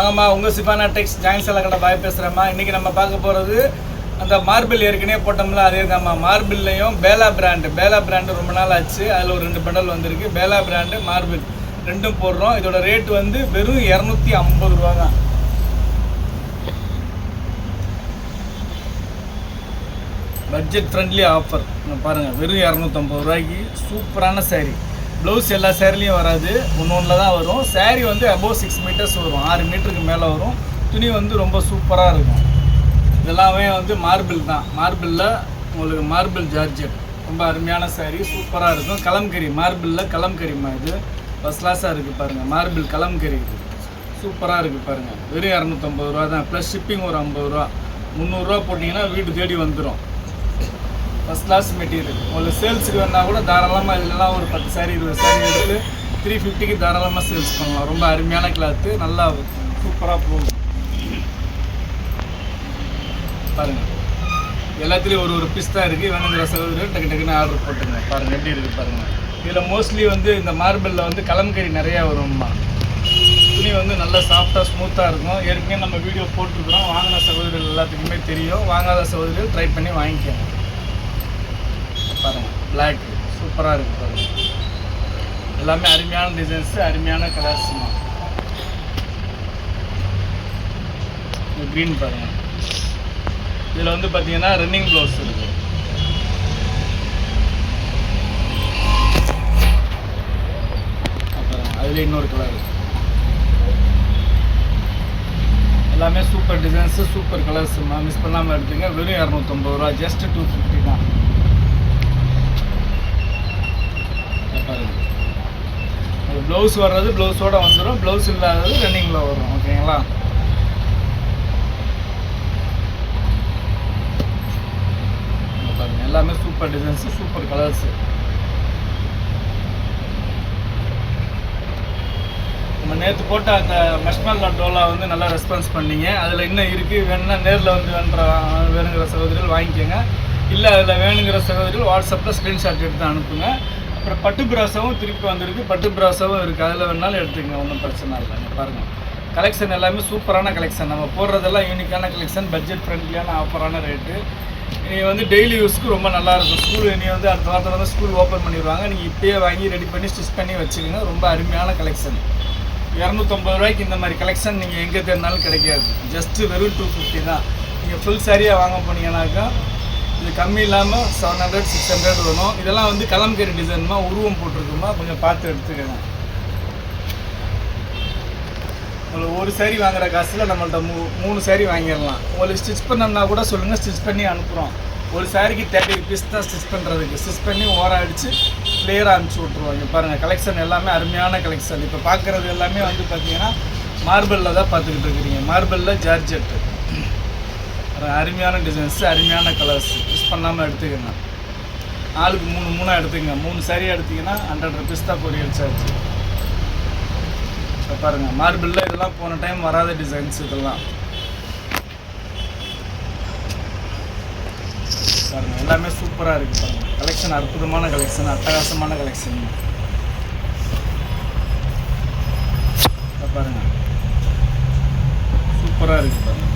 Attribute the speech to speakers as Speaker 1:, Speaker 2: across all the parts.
Speaker 1: ஆமாம்மா உங்கள் சிபானா டெக்ஸ் ஜாயின் கடை பாய் பேசுகிறேம்மா இன்றைக்கி நம்ம பார்க்க போகிறது அந்த மார்பிள் ஏற்கனவே போட்டோம்ல அதே தான்மா மார்பிள்லையும் பேலா பிராண்டு. பேலா பிராண்டு ரொம்ப நாள் ஆச்சு. அதில் ஒரு ரெண்டு பண்டல் வந்திருக்கு. பேலா பிராண்டு மார்பிள் ரெண்டும் போடுறோம். இதோட ரேட் வந்து வெறும் இரநூத்தி ஐம்பது ரூபா தான் பட்ஜெட் ஃப்ரெண்ட்லி ஆஃபர் பாருங்கள் வெறும் இரநூத்தம்பது ரூபாய்க்கு சூப்பரான சேரீ ப்ளவுஸ் எல்லா சேரீலையும் வராது. ஒன்று ஒன்றில் தான் வரும். சேரீ வந்து அபோவ் சிக்ஸ் மீட்டர்ஸ் வரும். ஆறு மீட்டருக்கு மேலே வரும். துணி வந்து ரொம்ப சூப்பராக இருக்கும். இதெல்லாமே வந்து மார்பிள் தான். மார்பிளில் உங்களுக்கு மார்பிள் ஜார்ஜெட் ரொம்ப அருமையான saree சூப்பராக இருக்கும். கலம்கரி மார்பிளில் கலம்கரிமா இது. ஃபஸ்ட் கிளாஸாக இருக்குது பாருங்கள் மார்பிள் கலம்கரி. இது சூப்பராக இருக்குது பாருங்கள் வெறும் இரநூத்தம்பது ரூபா தான். ப்ளஸ் ஷிப்பிங் ஒரு ஐம்பது ரூபா. முந்நூறுரூவா போட்டிங்கன்னா வீடு தேடி வந்துடும் ஃபஸ்ட் கிளாஸ் மெட்டீரியல் உங்களுக்கு சேல்ஸுக்கு வேணால் கூட தாராளமாக இதுலலாம் ஒரு பத்து சாரி இருபது சாரி எடுத்து த்ரீ ஃபிஃப்டிக்கு தாராளமாக சேல்ஸ் பண்ணலாம். ரொம்ப அருமையான கிளாத்து நல்லா சூப்பராக போகும். பாருங்கள் எல்லாத்துலேயும் ஒரு ஒரு பீஸ் தான் இருக்குது வேணுங்கிற சகோதரர் டக்கு டக்குன்னு ஆர்டர் போட்டுங்க. பாருங்கள் எப்படி இருக்குது பாருங்கள் இதில் மோஸ்ட்லி வந்து இந்த மார்பிளில் வந்து கலம்கறி நிறையா வரும்மா. துணி வந்து நல்லா சாஃப்டாக ஸ்மூத்தாக இருக்கும். ஏற்கனவே நம்ம வீடியோ போட்டிருக்கிறோம். வாங்கின சகோதரர்கள் எல்லாத்துக்குமே தெரியும். வாங்காத சகோதரர்கள் ட்ரை பண்ணி வாங்கிக்கலாம் பாருங்கள் பிளாக் சூப்பராக இருக்குது பாருங்கள் எல்லாமே அருமையான டிசைன்ஸு அருமையான கலர்ஸ் க்ரீன் பாருங்கள் இதில் வந்து பார்த்தீங்கன்னா ரன்னிங் ப்ளவுஸ் இருக்குது அப்புறம் அதில் இன்னொரு கலர் எல்லாமே super designs super colours miss பண்ணாமல் எடுத்துங்க வெறும் இரநூத்தம்பது ரூபா ஜஸ்ட் டூ ஃபிஃப்டி தான். ப்ளவுஸ் வர்றது ப்ளவுஸோட வந்துடும் ப்ளவுஸ் இல்லாதது ரன்னிங்கில் வரும் ஓகேங்களா எல்லாமே சூப்பர் டிசைன்ஸு சூப்பர் கலர்ஸு நம்ம நேற்று போட்ட அந்த மஷ்மல் டோலா வந்து நல்லா ரெஸ்பான்ஸ் பண்ணீங்க. அதில் இன்னும் இருக்குது வேணும்னா நேரில் வந்து வேணுற வேணுங்கிற சகோதரிகள் வாங்கிக்கோங்க. இல்லை அதில் வேணுங்கிற சகோதரிகள் வாட்ஸ்அப்பில் ஸ்க்ரீன்ஷாட் எடுத்து அனுப்புங்க. அப்புறம் பட்டு பிராசாவும் திருப்பி வந்திருக்கு. பட்டு பிராசாவும் இருக்குது அதில் வேணாலும் எடுத்துக்கங்க ஒன்றும் பிரச்சனை இல்லைங்க பாருங்கள் கலெக்ஷன் எல்லாமே சூப்பரான கலெக்ஷன் நம்ம போடுறதெல்லாம் யூனிக்கான கலெக்ஷன் பட்ஜெட் ஃப்ரெண்ட்லியான ஆஃபரான ரேட்டு நீ வந்து டெய்லி யூஸ்க்கு ரொம்ப நல்லாயிருக்கும் ஸ்கூல் நீ வந்து அடுத்த வாரத்தில் வந்து ஸ்கூல் ஓப்பன் பண்ணிடுவாங்க. நீங்கள் இப்பயே வாங்கி ரெடி பண்ணி ஸ்டிச் பண்ணி வச்சுக்கோங்க ரொம்ப அருமையான கலெக்ஷன் இரநூத்தம்பது ரூபாய்க்கு இந்த மாதிரி கலெக்ஷன் நீங்கள் எங்கே தேடினாலும் கிடைக்காது. ஜஸ்ட்டு வெறும் டூ ஃபிஃப்டி தான். நீங்கள் ஃபுல் சாரியாக வாங்க போனீங்கன்னாக்கா இது கம்மி இல்லாமல் செவன் ஹண்ட்ரட் சிக்ஸ் ஹண்ட்ரட் வரும். இதெல்லாம் வந்து கலம்கரி டிசைன்மா உருவம் போட்டிருக்குமா? கொஞ்சம் பார்த்து எடுத்துக்கோங்க. உங்களுக்கு ஒரு சேரீ வாங்குற காசில் நம்மள்ட்ட மூ மூணு சேரீ வாங்கிடலாம். உங்களுக்கு ஸ்டிச் பண்ணணும்னா கூட சொல்லுங்கள் ஸ்டிச் பண்ணி அனுப்புகிறோம் ஒரு சாரிக்கு தேர்ட்டி ருபீஸ் தான் ஸ்டிச் பண்ணுறதுக்கு ஸ்டிச் பண்ணி ஓரம் அடித்து கிளியராக அனுப்பிச்சி விட்ருவாங்க பாருங்கள் கலெக்ஷன் எல்லாமே அருமையான கலெக்ஷன் இப்போ பார்க்குறது எல்லாமே வந்து பார்த்தீங்கன்னா மார்பிளில் தான் பார்த்துக்கிட்டு இருக்கிறீங்க. மார்பிளில் ஜார்ஜெட்டு. அருமையான டிசைன்ஸு அருமையான கலர்ஸு பண்ணாமல் எடுத்துக்கோங்க. ஆளுக்கு மூணு மூணாக எடுத்துக்கங்க. மூணு சரியாக எடுத்தீங்கன்னா ஹண்ட்ரட் ருபீஸ் தான் கொரியர் சார்ஜ் இப்போ பாருங்கள் மார்பிளில் இதெல்லாம் போன டைம் வராத டிசைன்ஸ் இதெல்லாம். பாருங்க எல்லாமே சூப்பராக இருக்குது பாருங்க. கலெக்ஷன் அற்புதமான கலெக்ஷன் அட்டகாசமான கலெக்ஷன் பாருங்க. சூப்பராக இருக்குது பாருங்க.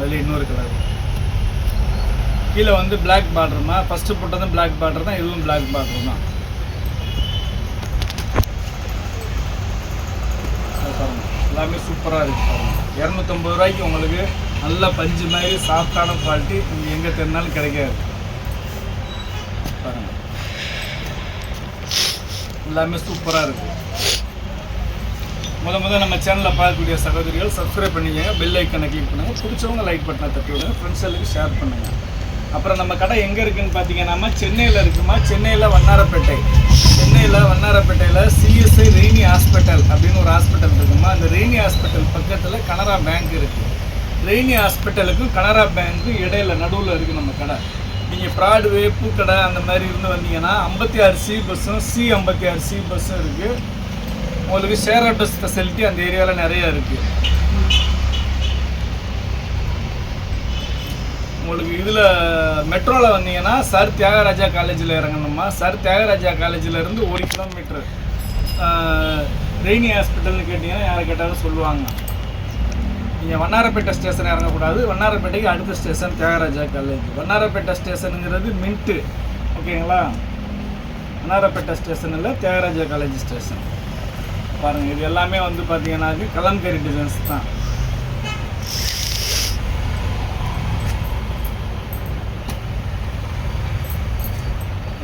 Speaker 1: அதில் இன்னொரு கலர் கீழே வந்து பிளாக் பார்டருமா ஃபஸ்ட்டு போட்டதும் பிளாக் பார்டர் தான் இதுவும் பிளாக் பார்டர் தான். எல்லாமே சூப்பராக இருக்குது இரநூத்தம்பது ரூபாய்க்கு உங்களுக்கு நல்ல பஞ்சு மாதிரி சாஃப்டான குவாலிட்டி நீங்கள் எங்கே தெரிஞ்சாலும் கிடைக்காது. பாருங்கள் எல்லாமே சூப்பராக இருக்குது முத முத நம்ம சேனலில் பார்க்கக்கூடிய சகோதரிகள் சப்ஸ்கிரைப் பண்ணிக்கோங்க பெல் ஐக்கனை கிளிக் பண்ணுங்கள் பிடிச்சவங்க லைக் பட்டனை தட்டி விடுங்க ஃப்ரெண்ட்ஸ் எல்லாம் ஷேர் பண்ணுங்கள் அப்புறம் நம்ம கடை எங்கே இருக்குன்னு பார்த்தீங்கன்னா சென்னையில் இருக்குமா? சென்னையில் வண்ணாரப்பேட்டை. சென்னையில் வண்ணாரப்பேட்டையில் சிஎஸ்ஐ ரெய்னி ஹாஸ்பிட்டல் அப்படின்னு ஒரு ஹாஸ்பிட்டல் இருக்குமா? அந்த ரெய்னி ஹாஸ்பிட்டல் பக்கத்தில் கனரா பேங்க் இருக்குது ரெய்னி ஹாஸ்பிட்டலுக்கும் கனரா பேங்க்கும் இடையில நடுவில் இருக்குது நம்ம கடை. நீங்கள் ப்ராட்வே பூக்கடை அந்த மாதிரி இருந்து வந்தீங்கன்னா ஐம்பத்தி ஆறு சி பஸ்ஸும் சி ஐம்பத்தி ஆறு சி பஸ்ஸும் இருக்குது உங்களுக்கு ஷேர் ஆட்டோ ஃபெசிலிட்டி அந்த ஏரியாவில் நிறையா இருக்குது உங்களுக்கு இதில் மெட்ரோவில் வந்தீங்கன்னா சர் தியாகராஜா காலேஜில் இறங்கணுமா? சர் தியாகராஜா காலேஜில் இருந்து ஒரு கிலோமீட்டர் ரெய்னி ஹாஸ்பிட்டல்னு கேட்டிங்கன்னா யாரை கேட்டாலும் சொல்லுவாங்க. நீங்கள் வண்ணாரப்பேட்டை ஸ்டேஷன் இறங்கக்கூடாது. வண்ணாரப்பேட்டைக்கு அடுத்த ஸ்டேஷன் தியாகராஜா காலேஜ் வண்ணாரப்பேட்டை ஸ்டேஷனுங்கிறது மின்ட்டு ஓகேங்களா வண்ணாரப்பேட்டை ஸ்டேஷன் இல்லை தியாகராஜா காலேஜ் ஸ்டேஷன் பாருங்கள் இது எல்லாமே வந்து பார்த்தீங்கன்னாக்கு கலம்கரி டிசைன்ஸ் தான்.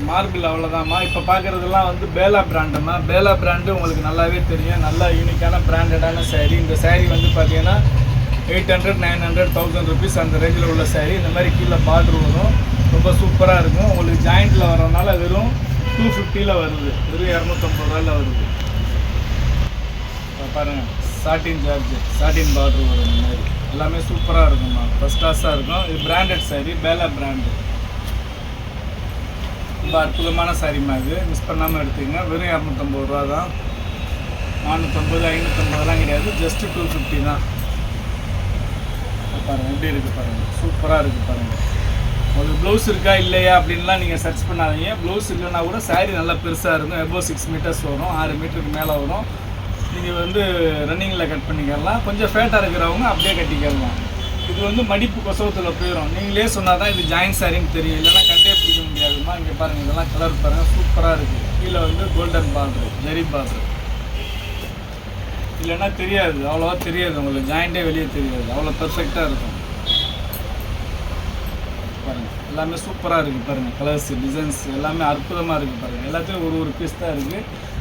Speaker 1: மார்பிள் அவ்வளோதாம்மா இப்போ பார்க்குறதெல்லாம் வந்து பேலா பிராண்டுமா பேலா பிராண்டு உங்களுக்கு நல்லாவே தெரியும். நல்லா யூனிக்கான பிராண்டடான சேரீ இந்த சேரீ வந்து பார்த்தீங்கன்னா eight hundred nine hundred thousand rupees அந்த ரேஞ்சில் உள்ள சேரீ இந்த மாதிரி கீழே பார்டர் வரும். ரொம்ப சூப்பராக இருக்கும். உங்களுக்கு ஜாயிண்ட்டில் வரனால வெறும் டூ ஃபிஃப்டியில் வருது. வெறும் இரநூத்தம்பது ரூபாயில் வருது. பாருங்கள் பாருங்க சாட்டின் ஜார்ஜ் சாட்டின் பார்டர் வரும் இந்த மாதிரி. எல்லாமே சூப்பராக இருக்கும்மா. ஃபஸ்ட் கிளாஸாக இருக்கும். இது பிராண்டட் saree பேலா பிராண்டு ரொம்ப அற்புதமான சாரிம்மா இது. மிஸ் பண்ணாமல் எடுத்துக்கங்க வெறும் இரநூத்தம்பது ரூபா தான். நானூற்றம்பது ஐநூற்றம்பதுலாம் கிடையாது. ஜஸ்ட்டு டூ ஃபிஃப்டி தான். பாருங்கள் எப்படி இருக்குது பாருங்கள் சூப்பராக இருக்குது பாருங்கள் உங்களுக்கு ப்ளவுஸ் இருக்கா இல்லையா அப்படின்லாம் நீங்கள் சர்ச் பண்ணாதீங்க. ப்ளவுஸ் இல்லைன்னா கூட saree நல்லா பெருசாக இருக்கும். எபோ சிக்ஸ் மீட்டர்ஸ் வரும். ஆறு மீட்டருக்கு மேலே வரும். நீங்கள் வந்து ரன்னிங்கில் கட் பண்ணிக்கலாம் கொஞ்சம் ஃபேட்டாக இருக்கிறவங்க அப்படியே கட்டிக்கலாம் இது வந்து மடிப்பு கொசவத்தில் போயிடும் நீங்களே சொன்னால் தான் இது ஜாயின் சாரின்னு தெரியும். இல்லைன்னா கண்டே பிடிக்க முடியாதுமா இங்கே பாருங்கள் இதெல்லாம் கலர் பாருங்கள் சூப்பராக இருக்குது கீழே வந்து கோல்டன் பார்டர் ஜெரி பார்டர் இல்லைன்னா தெரியாது. அவ்வளோவா தெரியாது. உங்களுக்கு ஜாயிண்டே வெளியே தெரியாது. அவ்வளோ பர்ஃபெக்டாக இருக்கும். பாருங்கள் எல்லாமே சூப்பராக இருக்குது பாருங்கள் கலர்ஸ் டிசைன்ஸ் எல்லாமே அற்புதமாக இருக்குது பாருங்கள் எல்லாத்துலேயும் ஒரு ஒரு பீஸ் தான் இருக்குது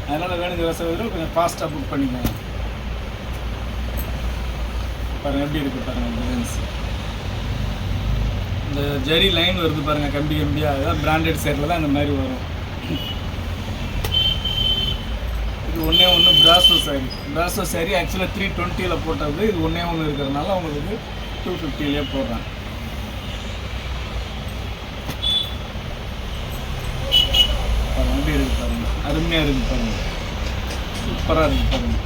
Speaker 1: அதனால் வேணுங்கிற சகோதரர் கொஞ்சம் ஃபாஸ்ட்டாக புக் பண்ணிக்கோங்க. பாருங்கள் எப்படி இருக்குது பாருங்கள் டிசைன்ஸ் இந்த ஜெரி லைன் வருது பாருங்கள் கம்பி கம்பியாக அதுதான் பிராண்டட் சைடில் தான் இந்த மாதிரி வரும். இது ஒன்றே ஒன்று பிராசோ சாரி பிராசோ சாரி ஆக்சுவலாக த்ரீ டுவெண்ட்டியில் போட்டது. இது ஒன்றே ஒன்று இருக்கிறதுனால உங்களுக்கு டூ ஃபிஃப்டிலே போடுறேன் பாருங்க, எப்படி இருக்குது பாருங்க அருமையாக இருக்குது பாருங்கள் சூப்பராக இருக்குது பாருங்கள்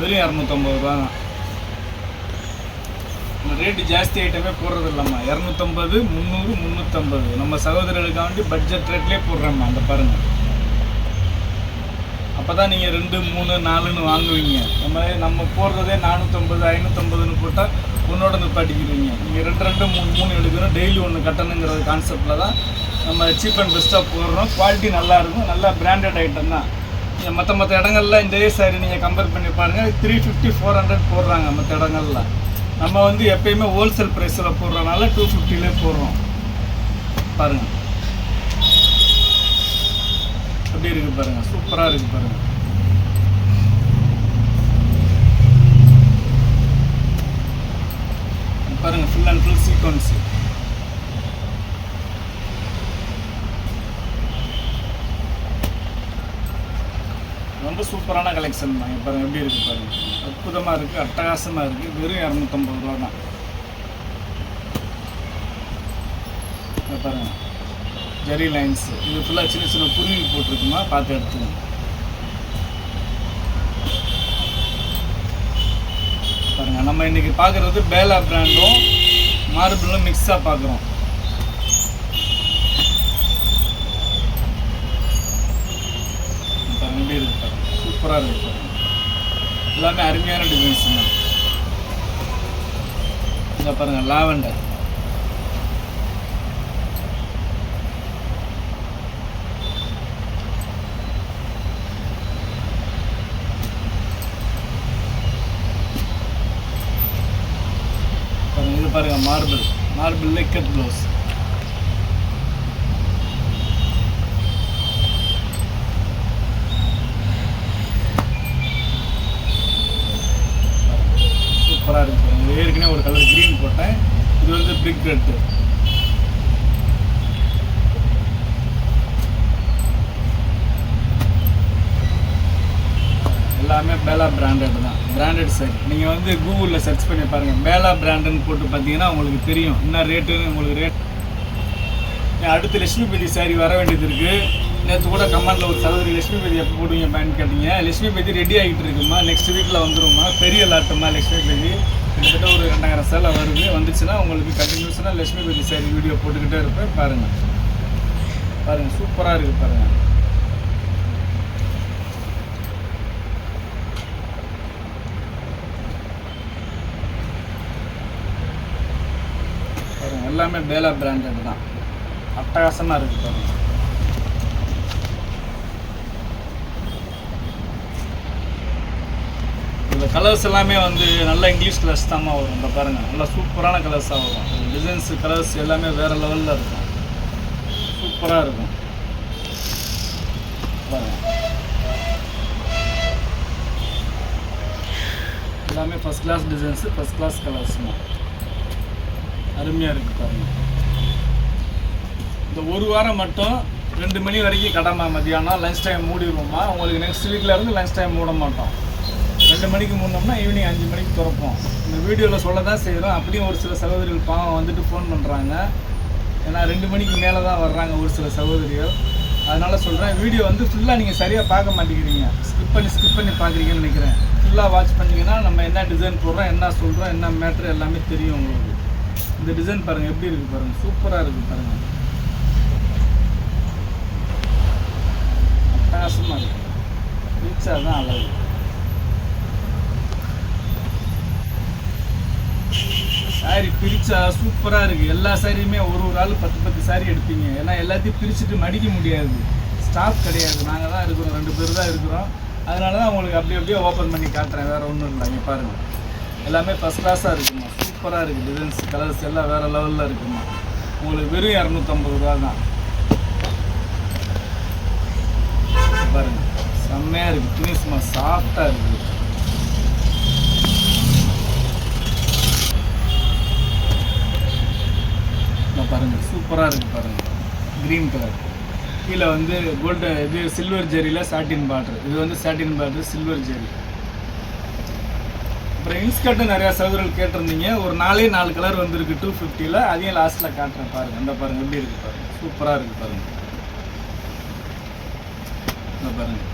Speaker 1: வெறும் இரநூத்தம்பது ரூபா தான். நம்ம ரேட்டு ஜாஸ்தி ஐட்டமே போடுறது இல்லைம்மா இரநூத்தம்பது முந்நூறு முந்நூற்றம்பது நம்ம சகோதரர்களுக்காண்டி பட்ஜெட் ரேட்லேயே போடுறோம்மா அந்த பாருங்கள் அப்போ தான் நீங்கள் ரெண்டு மூணு நாலுன்னு வாங்குவீங்க. நம்ம நம்ம போடுறதே நானூற்றம்பது ஐநூற்றம்பதுன்னு போட்டால் ஒன்றோட நிப்பாட்டிக்கிடுவீங்க. நீங்கள் ரெண்டு ரெண்டு மூணு மூணு எடுக்கணும் டெய்லி ஒன்று கட்டணுங்கிற கான்செப்டில் தான் நம்ம சீப் அண்ட் பெஸ்ட்டாக போடுறோம். குவாலிட்டி நல்லாயிருக்கும் நல்லா பிராண்டட் ஐட்டம் தான். நீங்கள் மற்ற மற்ற இடங்கள்ல இந்த சாரி நீங்கள் கம்பேர் பண்ணி பாருங்கள் த்ரீ ஃபிஃப்டி ஃபோர் ஹண்ட்ரட் போடுறாங்க மற்ற இடங்கள்ல. நம்ம வந்து எப்பயுமே ஹோல்சேல் ப்ரைஸில் போடுறதுனால டூ ஃபிஃப்டிலே போடுறோம். பாருங்கள் எப்படி இருக்குது பாருங்கள் சூப்பராக இருக்குது பாருங்கள் பாருங்க. ஃபுல் அண்ட் ஃபுல் சீக்வன்ஸு ரொம்ப சூப்பரான கலெக்ஷன் தான். இப்போ எப்படி இருக்குது பாருங்க. அற்புதமாக இருக்குது அட்டகாசமாக இருக்குது வெறும் இரநூத்தம்பது ரூபா தான். பாருங்க. ஜெரி லைன்ஸ் இது ஃபுல்லாக சின்ன சின்ன குருவி போட்டிருக்குமா? பார்த்து எடுத்துக்கோங்க. பாருங்க நம்ம இன்னைக்கு பார்க்குறது பேலா பிராண்டும் மார்பிளும் மிக்ஸாக பார்க்குறோம் பாருங்க எப்படி இருக்கு பாருங்க சூப்பராக இருக்கு எல்லாமே அருமையான டிசைன்ஸ் தான். இங்கே பாருங்க லாவெண்டர். பாருங்கள் பாருங்க மார்பிள் மார்பிள் கட் ப்ளவுஸ் சூப்பராக இருக்கு. ஏற்கனவே ஒரு கலர் க்ரீன் போட்டேன். இது வந்து பிக் ரெட்டு எல்லாமே பேலா பிராண்டட் தான். பிராண்டட் சரி நீங்கள் வந்து கூகுளில் சர்ச் பண்ணி பாருங்கள் பேலா பிராண்டுன்னு போட்டு பார்த்தீங்கன்னா உங்களுக்கு தெரியும். என்ன ரேட்டுன்னு உங்களுக்கு ரேட் அடுத்து லட்சுமிபதி சாரி வர வேண்டியது இருக்குது நேற்று கூட கமெண்ட்டில் ஒரு சகோதரி லட்சுமிபதி எப்போ போடுவீங்க? பேன் கேட்டீங்க. லட்சுமிபதி ரெடி ஆகிட்டு இருக்குமா? நெக்ஸ்ட் வீக்கில் வந்துருமா? பெரிய லாட்டமா லட்சுமி பேதி. கிட்டத்தட்ட ஒரு ரெண்டாயிரம் சேலை வருது. வந்துச்சுன்னா உங்களுக்கு கண்டினியூஸாக லட்சுமி பேதி சாரி வீடியோ போட்டுக்கிட்டே இருப்பேன். பாருங்கள் பாருங்கள் சூப்பராக இருக்குது பாருங்கள் எல்லாமே பேலா பிராண்டட் தான். அட்டகாசமாக இருக்குது பாருங்கள் இந்த கலர்ஸ் எல்லாமே வந்து நல்ல இங்கிலீஷ் கலர்ஸ் தான் வரும். இந்த பாருங்கள் நல்லா சூப்பரான கலர்ஸாக வரும். டிசைன்ஸ் கலர்ஸ் எல்லாமே வேறு லெவலில் இருக்கும். சூப்பராக இருக்கும். பாருங்க. எல்லாமே first class designs first class colours தான் அருமையாக இருக்குது பாருங்கள் இந்த ஒரு வாரம் மட்டும் ரெண்டு மணி வரைக்கும் கடைமா மதியானம் லஞ்ச் டைம் மூடிடுவோம்மா உங்களுக்கு நெக்ஸ்ட் வீக்கில் இருந்து லஞ்ச் டைம் மூட மாட்டோம். ரெண்டு மணிக்கு மூடினோம்னா ஈவினிங் அஞ்சு மணிக்கு திறப்போம். இந்த வீடியோவில் சொல்ல தான் செய்கிறோம் அப்படியும் ஒரு சில சகோதரிகள் பாவம் வந்துட்டு ஃபோன் பண்ணுறாங்க ஏன்னா ரெண்டு மணிக்கு மேலே தான் வர்றாங்க ஒரு சில சகோதரிகள். அதனால் சொல்கிறேன் வீடியோ வந்து ஃபுல்லாக நீங்கள் சரியாக பார்க்க மாட்டேங்கிறீங்க. ஸ்கிப் பண்ணி ஸ்கிப் பண்ணி பார்க்குறீங்கன்னு நினைக்கிறேன். ஃபுல்லாக வாட்ச் பண்ணிங்கன்னா நம்ம என்ன டிசைன் போடுறோம் என்ன சொல்கிறோம் என்ன மேட்ரு எல்லாமே தெரியும் உங்களுக்கு. இந்த டிசைன் பாருங்கள் எப்படி இருக்குது பாருங்கள் சூப்பராக இருக்குது பாருங்கள் அட்டகாசமாக இருக்குது ரீச்சா தான் அழகு சாரி பிரிச்சா சூப்பராக இருக்குது எல்லா சாரியுமே ஒரு ஒரு ஆள் பத்து பத்து சாரி எடுப்பீங்க. ஏன்னா எல்லாத்தையும் பிரிச்சுட்டு மடிக்க முடியாது. ஸ்டாஃப் கிடையாது. நாங்கள் தான் இருக்கிறோம். ரெண்டு பேர் தான் இருக்கிறோம். அதனால தான் உங்களுக்கு அப்படி அப்படியே ஓப்பன் பண்ணி காட்டுறேன். வேறு ஒன்றும் இல்லை. இங்கே பாருங்கள் எல்லாமே ஃபஸ்ட் கிளாஸாக இருக்குமா? சூப்பராக இருக்குது டிசைன்ஸ் கலர்ஸ் எல்லாம் வேறு லெவலில் இருக்குமா? உங்களுக்கு வெறும் இரநூத்தம்பது ரூபா தான். பாருங்கள் செம்மையாக இருக்குது துணி சும்மா சாஃப்டாக இருக்குது பாருங்கள் சூப்பராக இருக்குது பாருங்கள் க்ரீன் கலர் கீழே வந்து கோல்டு இது சில்வர் ஜெரியில் சாட்டின் பார்டர் இது வந்து சாட்டின் பார்டர் சில்வர் ஜெரி அப்புறம் இன்ஸ்கர்ட்டு நிறையா சகோதரர்கள் கேட்டிருந்தீங்க. ஒரு நாலே நாலு கலர் வந்திருக்கு டூ ஃபிஃப்டியில் அதையும் லாஸ்ட்டில் காட்டுறேன் பாருங்கள் அந்த பாருங்கள் எப்படி இருக்குது பாருங்கள் சூப்பராக இருக்குது பாருங்கள் பாருங்கள்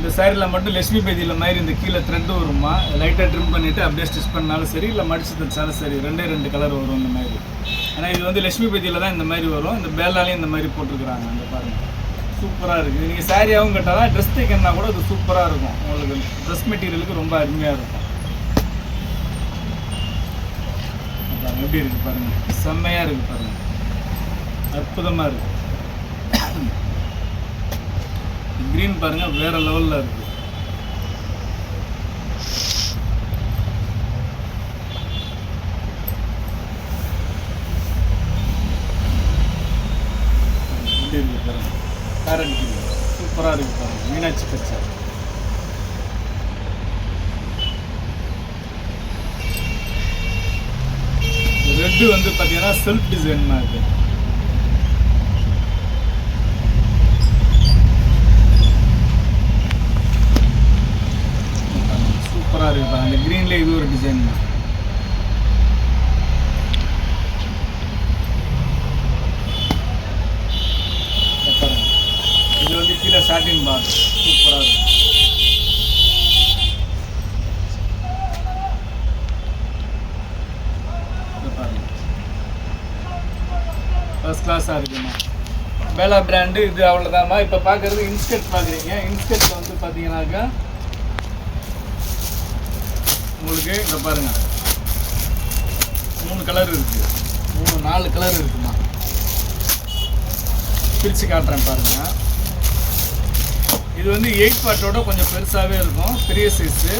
Speaker 1: இந்த சாரியில் மட்டும் லட்சுமி பேதியில் மாதிரி இந்த கீழே த்ரெட்டு வருமா? லைட்டாக ட்ரிம் பண்ணிவிட்டு அப்படியே ஸ்டிச் பண்ணாலும் சரி இல்லை மடிச்சு தைச்சாலும் சரி ரெண்டே ரெண்டு கலர் வரும் இந்த மாதிரி. ஆனால் இது வந்து லட்சுமி பேதியில் தான் இந்த மாதிரி வரும். இந்த பேலாலையும் இந்த மாதிரி போட்டிருக்கிறாங்க அந்த பாருங்கள் சூப்பராக இருக்குது நீங்கள் சாரியாகவும் கட்டலாம் ட்ரெஸ் தைக்கணும்னா கூட அது சூப்பராக இருக்கும். உங்களுக்கு ட்ரெஸ் மெட்டீரியலுக்கு ரொம்ப அருமையாக இருக்கும். பாருங்க, எப்படி இருக்குது பாருங்கள் செம்மையாக இருக்குது பாருங்கள் அற்புதமாக இருக்குது க்ரீன் பாருங்க வேற லெவல்ல இருக்கு. எப்படி இருக்கு பாருங்க. சூப்பராக இருக்கு பாருங்கள் மீனாட்சி பச்சை ரெட்டு வந்து பார்த்தீங்கன்னா செல்ஃப் டிசைன் இருக்குது இருக்கு சூப்பராக இருக்கு பாருங்க இந்த க்ரீன்ல இது ஒரு டிசைன் தான் இங்க பாருங்க. இது வந்து கீழே சாட்டின் பார் சூப்பராக இருக்கு இங்க பாருங்க ஃபர்ஸ்ட் கிளாஸாக இருக்குமா பேலா பிராண்டு இது அவ்வளோதாம்மா இப்போ பார்க்குறது இன்ஸ்கர்ட் பார்க்குறீங்க இன்ஸ்கர்ட்டில் வந்து பார்த்தீங்கன்னாக்கா உங்களுக்கு இதை பாருங்கள் மூணு கலர் இருக்குது மூணு நாலு கலர் இருக்குமா. பிரித்து காட்டுறேன் பாருங்கள் இது வந்து எயிட் பார்ட்டோட கொஞ்சம் பெருசாகவே இருக்கும். பெரிய சைஸு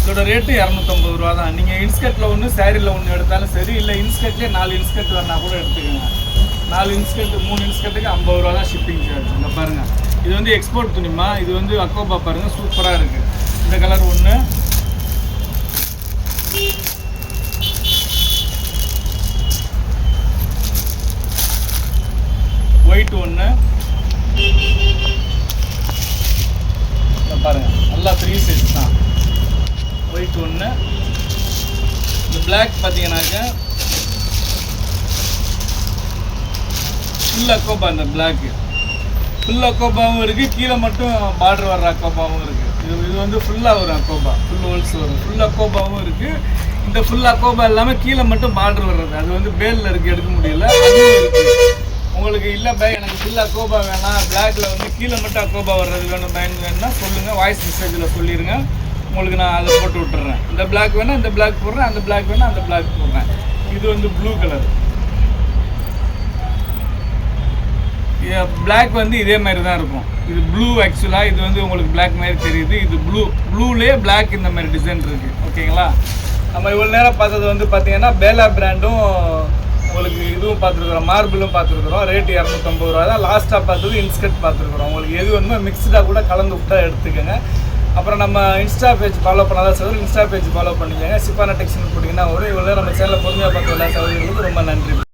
Speaker 1: இதோட ரேட்டு இரநூத்தம்பது ரூபா தான் நீங்கள் இன்ஸ்கர்ட்டில் ஒன்று சேரீயில் ஒன்று எடுத்தாலும் சரி இல்லை இன்ஸ்கர்ட்லேயே நாலு இன்ஸ்கர்ட் வேணால் கூட எடுத்துக்கோங்க. நாலு இன்ஸ்கர்ட் மூணு இன்ஸ்கர்ட்டுக்கு ஐம்பது ரூபா தான் ஷிப்பிங் சார்ஜ் இந்த பாருங்கள் இது வந்து எக்ஸ்போர்ட் துணிமா இது வந்து அக்கோபா பாருங்கள் சூப்பராக இருக்குது இந்த கலர் ஒன்று ஒயிட் ஒன்று பாருங்கள் நல்லா த்ரீ சைஸ் தான். ஒயிட் ஒன்று இந்த பிளாக் பார்த்தீங்கன்னாக்க ஃபுல்லாக கோபா இந்த பிளாக்கு ஃபுல்லாக கோபாவும் இருக்குது கீழே மட்டும் பார்டர் வர்ற அக்கோபாவும் இருக்குது இது இது வந்து ஃபுல்லாக வரும் அக்கோபா ஃபுல் ஹோல்ஸ் வரும். ஃபுல்லாக கோபாவும் இருக்குது இந்த ஃபுல்லாக கோபா இல்லாமல் கீழே மட்டும் பார்டர் வர்றது. அது வந்து பேலில் இருக்குது எடுக்க முடியல. அதுவும் இருக்குது உங்களுக்கு இல்லை பை எனக்கு ஃபுல்லாக கோபா வேணாம். பிளாக்ல வந்து கீழே மட்டும் அக்கோபா வர்றது வேணும். பேங்க் வேணும்னா சொல்லுங்கள் வாய்ஸ் மெசேஜில் சொல்லிடுங்க உங்களுக்கு நான் அதை போட்டு விட்டுறேன். இந்த பிளாக் வேணால் இந்த பிளாக் போடுறேன். அந்த பிளாக் வேணால் அந்த பிளாக் போடுறேன். இது வந்து ப்ளூ கலர் பிளாக் வந்து இதே மாதிரி தான் இருக்கும். இது ப்ளூ ஆக்சுவலாக இது வந்து உங்களுக்கு பிளாக் மாதிரி தெரியுது. இது ப்ளூ ப்ளூலே பிளாக் இந்த மாதிரி டிசைன் இருக்குது ஓகேங்களா நம்ம இவ்வளோ நேரம் பார்த்தது வந்து பார்த்தீங்கன்னா பேலா பிராண்டும் உங்களுக்கு இதுவும் பார்த்துருக்குறோம். மார்பிளும் பார்த்துருக்குறோம். ரேட்டு இரநூத்தம்பது ரூபா தான். லாஸ்ட்டாக பார்த்தது இன்ஸ்கர்ட் பார்த்துருக்குறோம். உங்களுக்கு எது வேணுமோ மிக்ஸ்டாக கூட கலந்து விட்டா எடுத்துக்கோங்க. அப்புறம் நம்ம இன்ஸ்டா பேஜ் ஃபாலோ பண்ணாத சகோதரி இன்ஸ்டா பேஜ் ஃபாலோ பண்ணிக்கோங்க. சிப்பான டெக்ஸ்ட் போட்டிங்கன்னா ஒரு இவ்வளோ நேரம் நம்ம சேனலில் பொறுமையாக பார்த்து எல்லா சகோதரிகளுக்கும் ரொம்ப நன்றி.